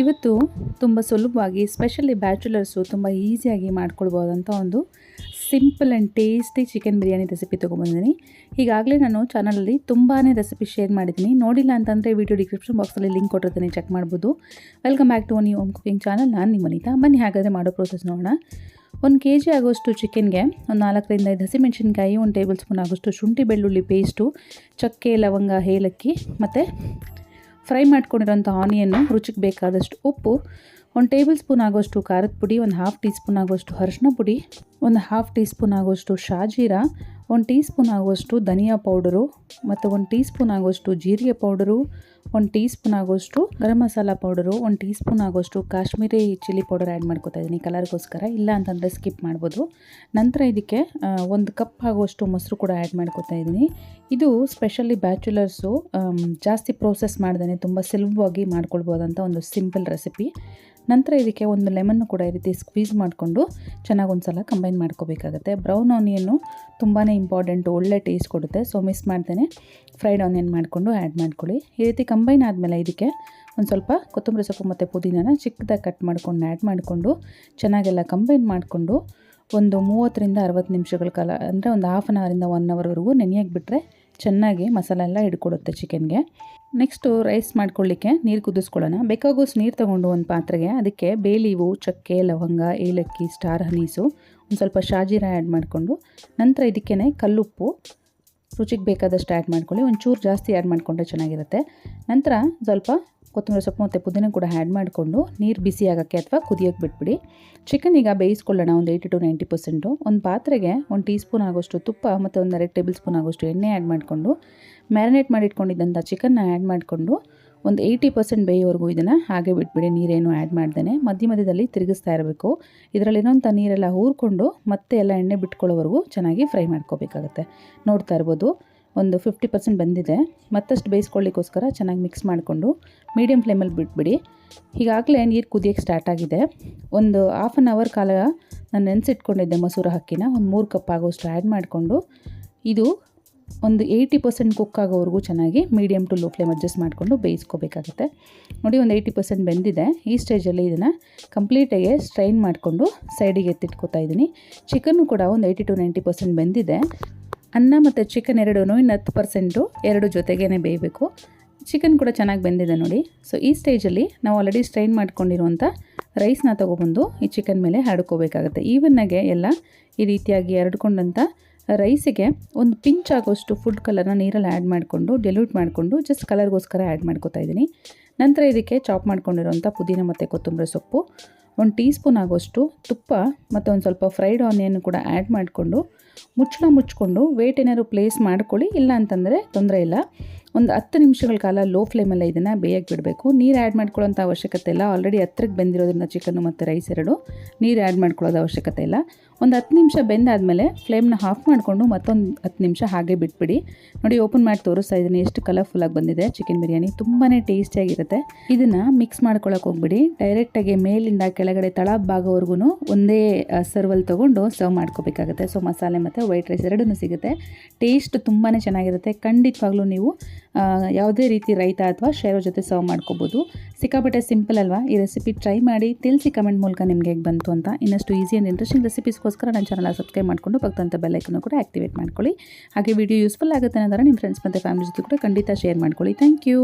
ಇವತ್ತು ತುಂಬ ಸುಲಭವಾಗಿ ಸ್ಪೆಷಲಿ ಬ್ಯಾಚುಲರ್ಸು ತುಂಬ ಈಸಿಯಾಗಿ ಮಾಡ್ಕೊಳ್ಬೋದಂಥ ಒಂದು simple and tasty chicken biryani recipe ತೊಗೊಂಬಂದಿದ್ದೀನಿ ಈಗಾಗಲೇ ನಾನು ಚಾನಲಲ್ಲಿ ತುಂಬಾ ರೆಸಿಪಿ ಶೇರ್ ಮಾಡಿದ್ದೀನಿ. ನೋಡಿಲ್ಲ ಅಂತಂದರೆ ವಿಡಿಯೋ ಡಿಸ್ಕ್ರಿಪ್ಷನ್ ಬಾಕ್ಸಲ್ಲಿ ಲಿಂಕ್ ಕೊಟ್ಟಿರ್ತೀನಿ ಚೆಕ್ ಮಾಡ್ಬೋದು. Welcome back to one home cooking channel ನಾನು ನಿಮ್ಮ ಅನಿತಾ ಬನ್ನಿ ಹಾಗಾದರೆ ಮಾಡೋ ಪ್ರೋಸೆಸ್ ನೋಡೋಣ. ಒಂದು ಕೆ ಜಿ ಆಗೋಷ್ಟು ಚಿಕನ್ಗೆ ಒಂದು ನಾಲ್ಕರಿಂದ ಐದು ಹಸಿಮೆಣಸಿನ್ಕಾಯಿ ಒಂದು ಟೇಬಲ್ ಸ್ಪೂನ್ ಆಗೋಷ್ಟು ಶುಂಠಿ ಬೆಳ್ಳುಳ್ಳಿ ಪೇಸ್ಟು ಚಕ್ಕೆ, ಲವಂಗ, ಏಲಕ್ಕಿ ಮತ್ತು ಫ್ರೈ ಮಾಡ್ಕೊಂಡಿರೋಂಥ ಆನಿಯನ್ನು ರುಚಿಗೆ ಬೇಕಾದಷ್ಟು ಉಪ್ಪು ಒಂದು ಟೇಬಲ್ ಸ್ಪೂನ್ ಆಗೋಷ್ಟು ಖಾರದ ಪುಡಿ, ಒಂದು ಹಾಫ್ ಟೀ ಸ್ಪೂನ್ ಆಗೋಷ್ಟು ಅರಿಶಿನ ಪುಡಿ, ಒಂದು ಹಾಫ್ ಟೀ ಸ್ಪೂನ್ ಆಗೋಷ್ಟು ಶಾಜೀರ, ಒಂದು ಟೀ ಸ್ಪೂನ್ ಆಗುವಷ್ಟು ಧನಿಯಾ ಪೌಡರು ಮತ್ತು ಒಂದು ಟೀ ಸ್ಪೂನ್ ಆಗುವಷ್ಟು ಜೀರಿಗೆ ಪೌಡರು, ಒಂದು ಟೀ ಸ್ಪೂನ್ ಆಗೋಷ್ಟು ಗರಂ ಮಸಾಲ ಪೌಡರು, ಒಂದು ಟೀ ಸ್ಪೂನ್ ಆಗೋಷ್ಟು ಕಾಶ್ಮೀರಿ ಚಿಲ್ಲಿ ಪೌಡರ್ ಆ್ಯಡ್ ಮಾಡ್ಕೊತಾ ಇದ್ದೀನಿ. ಕಲರ್ಗೋಸ್ಕರ ಇಲ್ಲ ಅಂತಂದರೆ ಸ್ಕಿಪ್ ಮಾಡ್ಬೋದು. ನಂತರ ಇದಕ್ಕೆ ಒಂದು ಕಪ್ ಆಗುವಷ್ಟು ಮೊಸರು ಕೂಡ ಆ್ಯಡ್ ಮಾಡ್ಕೊತಾ ಇದ್ದೀನಿ. ಇದು ಸ್ಪೆಷಲಿ ಬ್ಯಾಚುಲರ್ಸು ಜಾಸ್ತಿ ಪ್ರೋಸೆಸ್ ಮಾಡ್ದೇ ತುಂಬ ಸುಲಭವಾಗಿ ಮಾಡ್ಕೊಳ್ಬೋದಂತ ಒಂದು ಸಿಂಪಲ್ ರೆಸಿಪಿ ನಂತರ ಇದಕ್ಕೆ ಒಂದು ಲೆಮನ್ನು ಕೂಡ ಈ ರೀತಿ ಸ್ಕ್ವೀಸ್ ಮಾಡಿಕೊಂಡು ಚೆನ್ನಾಗಿ ಒಂದು ಸಲ ಕಂಬೈನ್ ಮಾಡ್ಕೋಬೇಕಾಗುತ್ತೆ ಬ್ರೌನ್ ಆನಿಯನ್ನು ತುಂಬಾ ಇಂಪಾರ್ಟೆಂಟು ಒಳ್ಳೆ ಟೇಸ್ಟ್ ಕೊಡುತ್ತೆ. ಸೊ ಮಿಸ್ ಮಾಡ್ದೇ ಫ್ರೈಡ್ ಆನಿಯನ್ ಮಾಡಿಕೊಂಡು ಆ್ಯಡ್ ಮಾಡ್ಕೊಳ್ಳಿ. ಈ ರೀತಿ ಕಂಬೈನ್ ಆದಮೇಲೆ ಇದಕ್ಕೆ ಒಂದು ಸ್ವಲ್ಪ ಕೊತ್ತಂಬರಿ ಸೊಪ್ಪು ಮತ್ತು ಪುದೀನನ ಚಿಕ್ಕದಾಗಿ ಕಟ್ ಮಾಡ್ಕೊಂಡು ಆ್ಯಡ್ ಮಾಡಿಕೊಂಡು ಚೆನ್ನಾಗೆಲ್ಲ ಕಂಬೈನ್ ಮಾಡಿಕೊಂಡು ಒಂದು ಮೂವತ್ತರಿಂದ ಅರವತ್ತು ನಿಮಿಷಗಳ ಕಾಲ, ಅಂದರೆ ಒಂದು ಹಾಫ್ ಆನ್ ಅವರಿಂದ ಒನ್ ಅವರ್ವರೆಗೂ ನೆನೆಯಾಗಿ ಬಿಟ್ಟರೆ ಚೆನ್ನಾಗಿ ಮಸಾಲೆ ಎಲ್ಲ ಹಿಡ್ಕೊಡುತ್ತೆ ಚಿಕನ್ಗೆ. ನೆಕ್ಸ್ಟು ರೈಸ್ ಮಾಡ್ಕೊಳ್ಳಿಕ್ಕೆ ನೀರು ಕುದಿಸ್ಕೊಳ್ಳೋಣ. ಬೇಕಾಗೋಷ್ಟು ನೀರು ತೊಗೊಂಡು ಒಂದು ಪಾತ್ರೆಗೆ, ಅದಕ್ಕೆ ಬೇಲೀವು ಚಕ್ಕೆ, ಲವಂಗ, ಏಲಕ್ಕಿ, ಸ್ಟಾರ್, ಹನೀಸು, ಒಂದು ಸ್ವಲ್ಪ ಶಾಜೀರ ಆ್ಯಡ್ ಮಾಡಿಕೊಂಡು ನಂತರ ಇದಕ್ಕೇ ಕಲ್ಲುಪ್ಪು ರುಚಿಗೆ ಬೇಕಾದಷ್ಟು ಆ್ಯಡ್ ಮಾಡ್ಕೊಳ್ಳಿ. ಒಂಚೂರು ಜಾಸ್ತಿ ಆ್ಯಡ್ ಮಾಡಿಕೊಂಡ್ರೆ ಚೆನ್ನಾಗಿರುತ್ತೆ. ನಂತರ ಸ್ವಲ್ಪ ಕೊತ್ತಂಬರಿ ಸೊಪ್ಪು ಮತ್ತು ಪುದೀನ ಕೂಡ ಆ್ಯಡ್ ಮಾಡಿಕೊಂಡು ನೀರು ಬಿಸಿ ಆಗೋಕ್ಕೆ ಅಥವಾ ಕುದಿಯೋಕ್ಕೆ ಬಿಟ್ಬಿಡಿ. ಚಿಕನ್ ಈಗ ಬೇಯಿಸ್ಕೊಳ್ಳೋಣ, ಒಂದು ಏಯ್ಟಿ ಟು ನೈಂಟಿ ಪರ್ಸೆಂಟು ಒಂದು ಪಾತ್ರೆಗೆ ಒಂದು ಟೀ ಸ್ಪೂನ್ ಆಗೋಷ್ಟು ತುಪ್ಪ ಮತ್ತು ಒಂದು ಎರಡು ಟೇಬಲ್ ಸ್ಪೂನ್ ಆಗೋಷ್ಟು ಎಣ್ಣೆ ಆ್ಯಡ್ ಮಾಡಿಕೊಂಡು ಮ್ಯಾರಿನೇಟ್ ಮಾಡಿಟ್ಕೊಂಡಿದ್ದಂಥ ಚಿಕನ್ನ ಆ್ಯಡ್ ಮಾಡಿಕೊಂಡು ಒಂದು ಏಯ್ಟಿ ಪರ್ಸೆಂಟ್ ಬೇಯೋವರೆಗೂ ಇದನ್ನು ಹಾಗೆ ಬಿಟ್ಬಿಡಿ, ನೀರೇನು ಆ್ಯಡ್ ಮಾಡ್ದೇ ಮಧ್ಯ ಮಧ್ಯದಲ್ಲಿ ತಿರುಗಿಸ್ತಾ ಇರಬೇಕು. ಇದರಲ್ಲಿರೋಂಥ ನೀರೆಲ್ಲ ಹೂರ್ಕೊಂಡು ಮತ್ತೆ ಎಲ್ಲ ಎಣ್ಣೆ ಬಿಟ್ಕೊಳ್ಳೋವರೆಗೂ ಚೆನ್ನಾಗಿ ಫ್ರೈ ಮಾಡ್ಕೋಬೇಕಾಗತ್ತೆ. ನೋಡ್ತಾ ಇರ್ಬೋದು, ಒಂದು ಫಿಫ್ಟಿ ಪರ್ಸೆಂಟ್ ಬಂದಿದೆ. ಮತ್ತಷ್ಟು ಬೇಯಿಸ್ಕೊಳ್ಳಿಕ್ಕೋಸ್ಕರ ಚೆನ್ನಾಗಿ ಮಿಕ್ಸ್ ಮಾಡಿಕೊಂಡು ಮೀಡಿಯಮ್ ಫ್ಲೇಮಲ್ಲಿ ಬಿಟ್ಬಿಡಿ. ಈಗಾಗಲೇ ನೀರು ಕುದಿಯೋಕ್ಕೆ ಸ್ಟಾರ್ಟ್ ಆಗಿದೆ. ಒಂದು ಹಾಫ್ ಆನ್ ಅವರ್ ಕಾಲ ನಾನು ನೆನೆಸಿಟ್ಕೊಂಡಿದ್ದೆ ಮೊಸರು ಅಕ್ಕಿನ ಒಂದು ಮೂರು ಕಪ್ ಆಗೋಷ್ಟು ಆ್ಯಡ್ ಮಾಡಿಕೊಂಡು, ಇದು ಒಂದು ಏಯ್ಟಿ ಪರ್ಸೆಂಟ್ ಕುಕ್ ಆಗೋವರೆಗೂ ಚೆನ್ನಾಗಿ medium to low flame adjust ಮಾಡಿಕೊಂಡು ಬೇಯಿಸ್ಕೋಬೇಕಾಗುತ್ತೆ. ನೋಡಿ, ಒಂದು ಏಯ್ಟಿ ಪರ್ಸೆಂಟ್ ಬೆಂದಿದೆ. ಈ ಸ್ಟೇಜಲ್ಲಿ ಇದನ್ನು ಕಂಪ್ಲೀಟಾಗಿ ಸ್ಟ್ರೈನ್ ಮಾಡಿಕೊಂಡು ಸೈಡಿಗೆ ಎತ್ತಿಟ್ಕೋತಾ ಇದ್ದೀನಿ. ಚಿಕನ್ನು ಕೂಡ ಒಂದು ಏಯ್ಟಿ ಟು ನೈಂಟಿ ಪರ್ಸೆಂಟ್ ಬೆಂದಿದೆ. ಅನ್ನ ಮತ್ತು ಚಿಕನ್ ಎರಡೂ ಇನ್ನು ಹತ್ತು ಪರ್ಸೆಂಟು ಎರಡು ಜೊತೆಗೇ ಬೇಯಬೇಕು. ಚಿಕನ್ ಕೂಡ ಚೆನ್ನಾಗಿ ಬೆಂದಿದೆ ನೋಡಿ. ಸೊ ಈ ಸ್ಟೇಜಲ್ಲಿ ನಾವು ಆಲ್ರೆಡಿ ಸ್ಟ್ರೈನ್ ಮಾಡ್ಕೊಂಡಿರುವಂಥ ರೈಸ್ನ ತೊಗೊಬಂದು ಈ ಚಿಕನ್ ಮೇಲೆ ಹರಡ್ಕೋಬೇಕಾಗುತ್ತೆ ಈವನ್ನಾಗೆ ಎಲ್ಲ ಈ ರೀತಿಯಾಗಿ ಹರಡ್ಕೊಂಡಂಥ ರೈಸಿಗೆ ಒಂದು ಪಿಂಚ್ ಆಗೋಷ್ಟು ಫುಡ್ ಕಲರ್ನ ನೀರಲ್ಲಿ ಆ್ಯಡ್ ಮಾಡಿಕೊಂಡು ಡೆಲ್ಯೂಟ್ ಮಾಡಿಕೊಂಡು ಜಸ್ಟ್ ಕಲರ್ಗೋಸ್ಕರ ಆ್ಯಡ್ ಮಾಡ್ಕೊತಾ ಇದ್ದೀನಿ. ನಂತರ ಇದಕ್ಕೆ ಚಾಪ್ ಮಾಡ್ಕೊಂಡಿರೋಂಥ ಪುದೀನ ಮತ್ತು ಕೊತ್ತಂಬರಿ ಸೊಪ್ಪು, ಒಂದು ಟೀ ಸ್ಪೂನ್ ಆಗೋಷ್ಟು ತುಪ್ಪ ಮತ್ತು ಒಂದು ಸ್ವಲ್ಪ ಫ್ರೈಡ್ ಆನಿಯನ್ ಕೂಡ ಆ್ಯಡ್ ಮಾಡಿಕೊಂಡು, ಮುಚ್ಚಳ ಮುಚ್ಚಿಕೊಂಡು ವೇಟ್ ಏನಾದ್ರು ಪ್ಲೇಸ್ ಮಾಡ್ಕೊಳ್ಳಿ, ಇಲ್ಲ ಅಂತಂದರೆ ತೊಂದರೆ ಇಲ್ಲ. ಒಂದು ಹತ್ತು ನಿಮಿಷಗಳ ಕಾಲ ಲೋ ಫ್ಲೇಮಲ್ಲಿ ಇದನ್ನು ಬೇಯಕ್ಕೆ ಬಿಡಬೇಕು. ನೀರು ಆ್ಯಡ್ ಮಾಡ್ಕೊಳ್ಳೋಂಥ ಅವಶ್ಯಕತೆ ಇಲ್ಲ. ಆಲ್ರೆಡಿ ಹತ್ತಿರಕ್ಕೆ ಬೆಂದಿರೋದ್ರಿಂದ ಚಿಕನ್ನು ಮತ್ತು ರೈಸ್ ಎರಡು, ನೀರು ಆ್ಯಡ್ ಮಾಡ್ಕೊಳ್ಳೋದು ಅವಶ್ಯಕತೆ ಇಲ್ಲ. ಒಂದು ಹತ್ತು ನಿಮಿಷ ಬೆಂದಾದಮೇಲೆ ಫ್ಲೇಮ್ನ ಆಫ್ ಮಾಡಿಕೊಂಡು ಮತ್ತೊಂದು ಹತ್ತು ನಿಮಿಷ ಹಾಗೆ ಬಿಟ್ಬಿಡಿ. ನೋಡಿ, ಓಪನ್ ಮಾಡಿ ತೋರಿಸ್ತಾ ಇದ್ದೀನಿ. ಎಷ್ಟು ಕಲರ್ಫುಲ್ಲಾಗಿ ಬಂದಿದೆ. ಚಿಕನ್ ಬಿರಿಯಾನಿ ತುಂಬಾ ಟೇಸ್ಟಿಯಾಗಿರುತ್ತೆ ಇದನ್ನು ಮಿಕ್ಸ್ ಮಾಡ್ಕೊಳಕ್ಕೆ ಹೋಗ್ಬಿಡಿ. ಡೈರೆಕ್ಟಾಗಿ ಮೇಲಿಂದ ಕೆಳಗಡೆ ತಳ ಭಾಗವರೆಗೂ ಒಂದೇ ಸರ್ವಲ್ಲಿ ತೊಗೊಂಡು ಸರ್ವ್ ಮಾಡ್ಕೋಬೇಕಾಗುತ್ತೆ. ಸೊ ಮಸಾಲೆ ಮತ್ತು ವೈಟ್ ರೈಸ್ ಎರಡೂ ಸಿಗುತ್ತೆ. ಟೇಸ್ಟ್ ತುಂಬಾ ಚೆನ್ನಾಗಿರುತ್ತೆ. ಖಂಡಿತವಾಗ್ಲೂ ನೀವು ಯಾವುದೇ ರೀತಿ ರೈತ ಅಥವಾ ಶೇರೋ ಜೊತೆ ಸರ್ವ್ ಮಾಡ್ಕೋಬೋದು. ಸಿಕ್ಕಾಪಟ್ಟೆ ಸಿಂಪಲ್ ಅಲ್ವಾ? ಈ ರೆಸಿಪಿ ಟ್ರೈ ಮಾಡಿ, ತಿಳಿಸಿ ಕಮೆಂಟ್ ಮೂಲಕ ನಿಮಗೆ ಹೇಗೆ ಬಂತು ಅಂತ ಇನ್ನಷ್ಟು ಈಸಿ ಆ್ಯಂಡ್ ಇಂಟ್ರೆಸ್ಟಿಂಗ್ ರೆಸಿಪೀಸ್ಗೋಸ್ಕರ ನನ್ನ ಚಾನಲ್ ಸಬ್ಸ್ಕ್ರೈಬ್ ಮಾಡಿಕೊಂಡು ಪಕ್ಕದಂಥ ಬೆಲ್ಲೈಕನ್ನು ಕೂಡ ಆಕ್ಟಿವೇಟ್ ಮಾಡ್ಕೊಳ್ಳಿ. ಹಾಗೆ ವಿಡಿಯೋ ಯೂಸ್ಫುಲ್ ಆಗುತ್ತೆ ಅನ್ನೋದಾರ ನಿಮ್ಮ ಫ್ರೆಂಡ್ಸ್ ಮತ್ತು ಫ್ಯಾಮಿಲಿ ಜೊತೆ ಕೂಡ ಖಂಡಿತ ಶೇರ್ ಮಾಡ್ಕೊಳ್ಳಿ. Thank you